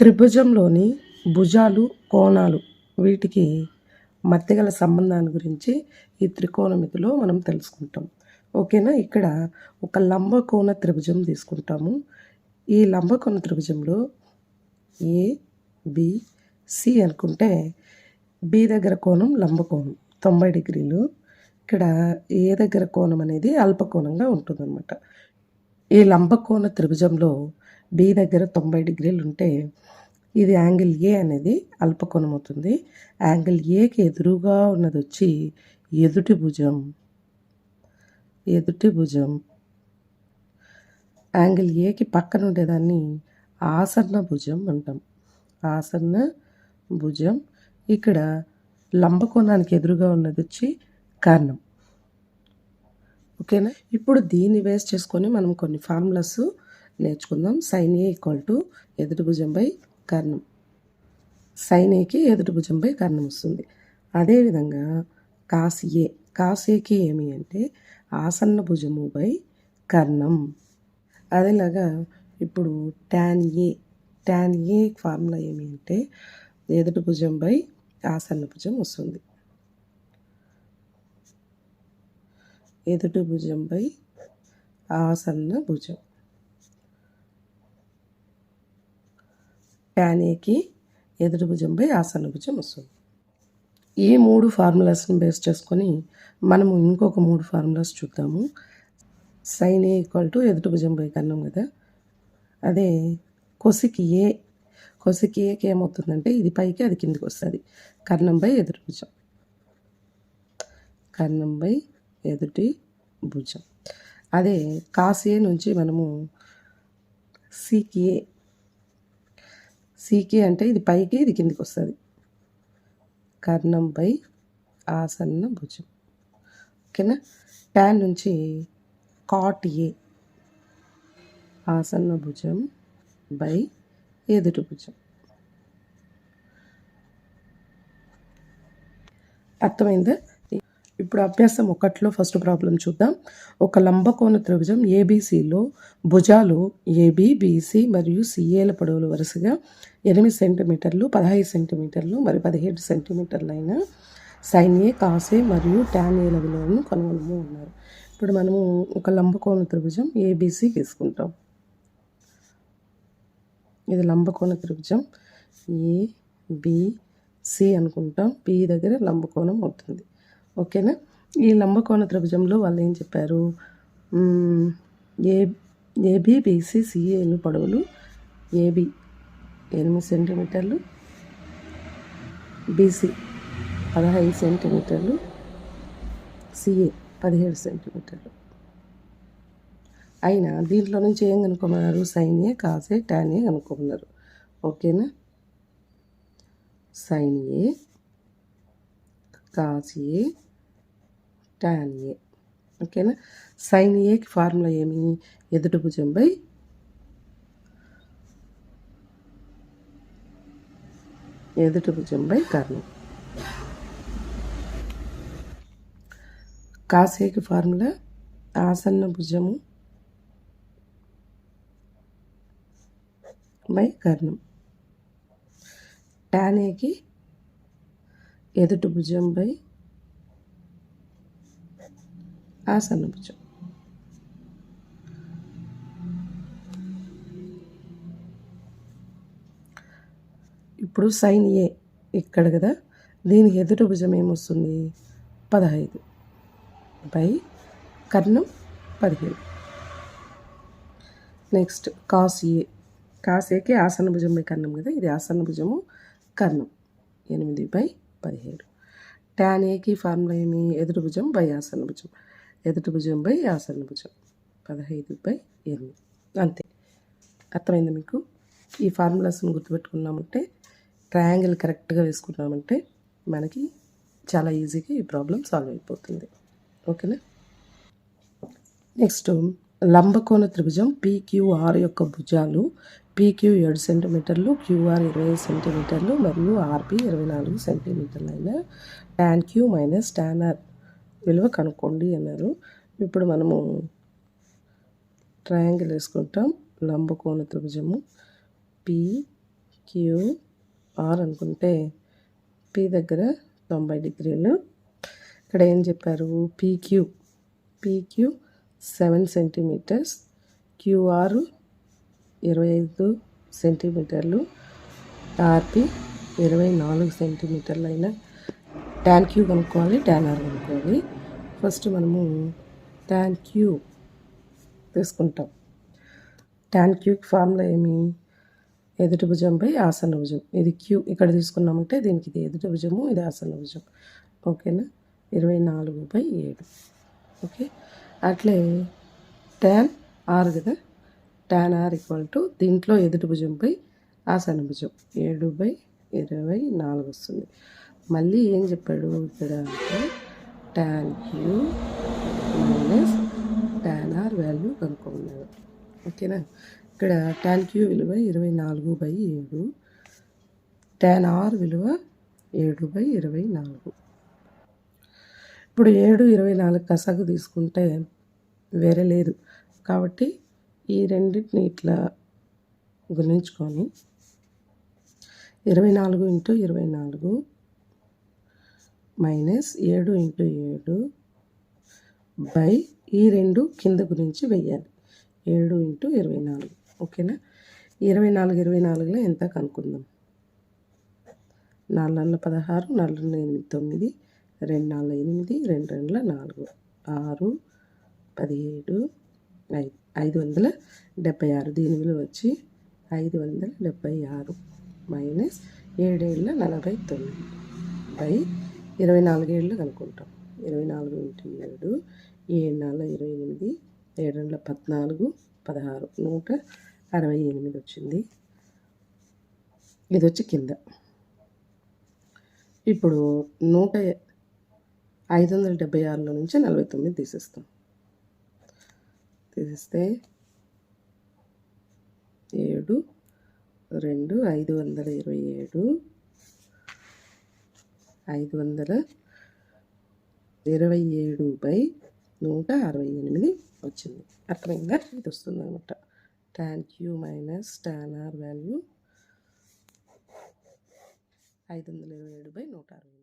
త్రిభుజంలోని భుజాలు కోణాలు వీటికి మధ్యగల సంబంధాన్ని గురించి ఈ త్రికోణమితిలో మనం తెలుసుకుంటాం. ఓకేనా? ఇక్కడ ఒక లంబకోణ త్రిభుజం తీసుకుంటాము. ఈ లంబకోణ త్రిభుజంలో ఏ బి సి అనుకుంటే బి దగ్గర కోణం లంబకోణం తొంభై డిగ్రీలు. ఇక్కడ ఏ దగ్గర కోణం అనేది అల్పకోణంగా ఉంటుందన్నమాట. ఈ లంబకోణ త్రిభుజంలో బి దగ్గర తొంభై డిగ్రీలు ఉంటే ఇది యాంగిల్ ఏ అనేది అల్పకోణం అవుతుంది యాంగిల్ ఏకి ఎదురుగా ఉన్నది వచ్చి ఎదుటి భుజం ఎదుటి భుజం. యాంగిల్ ఏకి పక్కన ఉండేదాన్ని ఆసన్న భుజం అంటాం. ఆసన్న భుజం. ఇక్కడ లంబకోణానికి ఎదురుగా ఉన్నది వచ్చి కర్ణం. ఓకేనా? ఇప్పుడు దీన్ని వేస్ట్ చేసుకొని మనం కొన్ని ఫార్ములాస్ నేర్చుకుందాం. సైన్ ఏ ఈక్వల్ టు ఎదుటి భుజం బై కర్ణం. సైన్ ఏకి ఎదుటి భుజం బై కర్ణం వస్తుంది. అదేవిధంగా కాస్ ఏ. కాస్ ఏకి ఏమి అంటే ఆసన్న భుజము బై కర్ణం. అదేలాగా ఇప్పుడు tan A. Tan A formula ఏమి అంటే ఎదుటి భుజం బై ఆసన్న భుజం వస్తుంది. ఎదుటి భుజంపై ఆసన్న భుజం. ట్యానేకి ఎదుటి భుజంపై ఆసన భుజం వస్తుంది. ఈ మూడు ఫార్ములాస్ని బేస్ చేసుకొని మనము ఇంకొక మూడు ఫార్ములాస్ చూద్దాము. సైన్ ఏ ఈక్వల్ టు ఎదుటి భుజంపై కన్నాం కదా. అదే కొసికి ఏ కొసికి ఏకి ఏమవుతుందంటే ఇది పైకి అది కిందికి వస్తుంది. కర్ణంపై ఎదుటి భుజం. కర్ణంపై ఎదుటి భుజం. అదే కాసే నుంచి మనము సీకే సీకే అంటే ఇది పైకి ఇది కిందికి వస్తుంది కర్ణంపై ఆసన్న భుజం. ఓకేనా? ట్యాన్ నుంచి కాట్ ఏ. ఆసన్న భుజం బై ఎదుటి భుజం. అర్థమైందా? ఇప్పుడు అభ్యాసం ఒకటిలో ఫస్ట్ ప్రాబ్లం చూద్దాం. ఒక లంబకోణ త్రిభుజం ఏబీసీలో భుజాలు ఏబి బీసీ మరియు సిఏల పొడవులు వరుసగా ఎనిమిది సెంటీమీటర్లు పదహైదు సెంటీమీటర్లు మరియు పదిహేడు సెంటీమీటర్లు అయిన సైన్ ఏ కాసే మరియు ట్యాన్ ఏల విలువలను కనుగొనము ఉన్నారు. ఇప్పుడు మనము ఒక లంబకోణ త్రిభుజం ఏబీసీ తీసుకుంటాం. ఇది లంబకోణ త్రిభుజం ఏ బి సి అనుకుంటాం. బి దగ్గర లంబకోణం అవుతుంది. ఓకేనా? ఈ లంబకోణ త్రిభుజంలో వాళ్ళు ఏం చెప్పారు? ఏ ఏబి బీసీ సిఏలు పొడవులు. ఏబి ఎనిమిది సెంటీమీటర్లు. బీసీ పదహైదు సెంటీమీటర్లు. సిఏ పదిహేడు సెంటీమీటర్లు. అయినా దీంట్లో నుంచి ఏం కనుక్కోమన్నారు సైన్యే కాసే టాన్ ఏ కనుక్కోమన్నారు ఓకేనా? Sin A cos A tan A ఓకేనా సైన్ ఏకి ఫార్ములా ఏమి ఎదుటి భుజం బై ఎదుటి భుజం బై కర్ణం కాసేకి ఫార్ములా ఆసన్న భుజము బై కర్ణం టానేకి ఎదుటి భుజం బై భుజం. ఇప్పుడు సైన్ ఏ ఇక్కడ కదా దీనికి ఎదుటి భుజం ఏమొస్తుంది? పదహైదు బై కర్ణం పదిహేడు నెక్స్ట్ కాస్ ఏ కాస్ ఏకి ఆసన భుజం బై కర్ణం కదా ఇది ఆసన భుజము కర్ణం. ఎనిమిది బై పదిహేడు. ట్యాన్ ఏకి ఫార్ములా ఏమి? ఎదుటి భుజం బై ఆసన భుజం. ఎదుటి భుజం బై ఆసన భుజం. పదహైదు బై ఎనిమిది. అంతే. అర్థమైంది మీకు? ఈ ఫార్ములాస్ని గుర్తుపెట్టుకున్నామంటే ట్రయాంగిల్ కరెక్ట్గా వేసుకున్నామంటే మనకి చాలా ఈజీగా ఈ ప్రాబ్లం సాల్వ్ అయిపోతుంది. ఓకేనా? నెక్స్ట్ లంబకోణ త్రిభుజం పీక్యూఆర్ యొక్క భుజాలు పీక్యూ ఏడు సెంటీమీటర్లు క్యూఆర్ ఇరవై సెంటీమీటర్లు మరియు ఆర్పి ఇరవై నాలుగు సెంటీమీటర్లు అయిన tan Q minus tan R విలువ కనుక్కోండి అన్నారు. ఇప్పుడు మనము ట్రయాంగిల్ వేసుకుంటాం. లంబకోణ త్రిభుజము పీ క్యూ ఆర్ అనుకుంటే పి దగ్గర తొంభై డిగ్రీలు. ఇక్కడ ఏం చెప్పారు? PQ PQ seven centimetres QR ఇరవై ఐదు సెంటీమీటర్లు. ఆర్పి ఇరవై నాలుగు సెంటీమీటర్లు అయిన ట్యాన్ క్యూ కనుక్కోవాలి ట్యాన్ ఆర్ కనుక్కోవాలి. ఫస్ట్ మనము ట్యాన్ క్యూ తీసుకుంటాం. ట్యాన్ క్యూ ఫార్ములా ఏమి? ఎదుటి భుజంపై ఆసన భుజం. ఇది క్యూ ఇక్కడ తీసుకున్నామంటే దీనికి ఇది ఎదుటి భుజము ఇది ఆసన భుజం. ఓకేనా? ఇరవై నాలుగు బై ఏడు. ఓకే? అట్లే ట్యాన్ ఆరు కదా? ట్యాన్ ఆర్ ఈక్వల్ టు దీంట్లో ఎదుటి భుజంపై ఆసన భుజం. ఏడు బై ఇరవై నాలుగు వస్తుంది. మళ్ళీ ఏం చెప్పాడు ఇక్కడ అంటే tan Q minus tan R value కనుక్కోమన్నాడు. ఓకేనా? ఇక్కడ టాన్ క్యూ విలువ ఇరవై నాలుగు బై ఏడు ట్యాన్ ఆర్ విలువ ఏడు బై ఇరవై నాలుగు. ఇప్పుడు ఏడు ఇరవై నాలుగు కసగు తీసుకుంటే వేరే లేదు. కాబట్టి ఈ రెండింటిని ఇట్లా గుణించుకొని ఇరవై నాలుగు ఇంటూ ఇరవై నాలుగు మైనస్ ఏడు ఇంటూ ఏడు బై ఈ రెండు కింద గురించి వెయ్యాలి. ఏడు ఇంటూ ఇరవై నాలుగు. ఓకేనా? ఇరవై నాలుగు ఇరవై నాలుగులో ఎంత కనుక్కుందాం? నాలుగు పదహారు నాలుగు ఎనిమిది తొమ్మిది రెండు నాలుగు ఎనిమిది రెండు రెండుల నాలుగు. ఆరు పదిహేడు ఐదు. ఐదు వందల డెబ్బై ఆరు. దీని విలువ వచ్చి ఐదు వందల డెబ్బై ఆరు మైనస్ ఏడేళ్ళ నలభై తొమ్మిది బై ఇరవై నాలుగేళ్ళు కనుక్కుంటాం. ఇరవై నాలుగు ఇంటూ ఏడు ఏడు నాలుగు ఇరవై ఎనిమిది ఏడు వందల పద్నాలుగు పదహారు. నూట అరవై ఎనిమిది వచ్చింది. ఇది వచ్చి కింద. ఇప్పుడు నూట ఐదు వందల డెబ్బై ఆరులో నుంచి నలభై తొమ్మిది తీసేస్తాం. తీసేస్తే ఏడు రెండు ఐదు వందల ఇరవై ఏడు ఐదు వందల ఇరవై ఏడు బై నూట అరవై ఎనిమిది వచ్చింది. అర్థమైందా? ఇది వస్తుంది అనమాట tan Q minus tan R value ఐదు వందల ఇరవై ఏడు బై నూట అరవై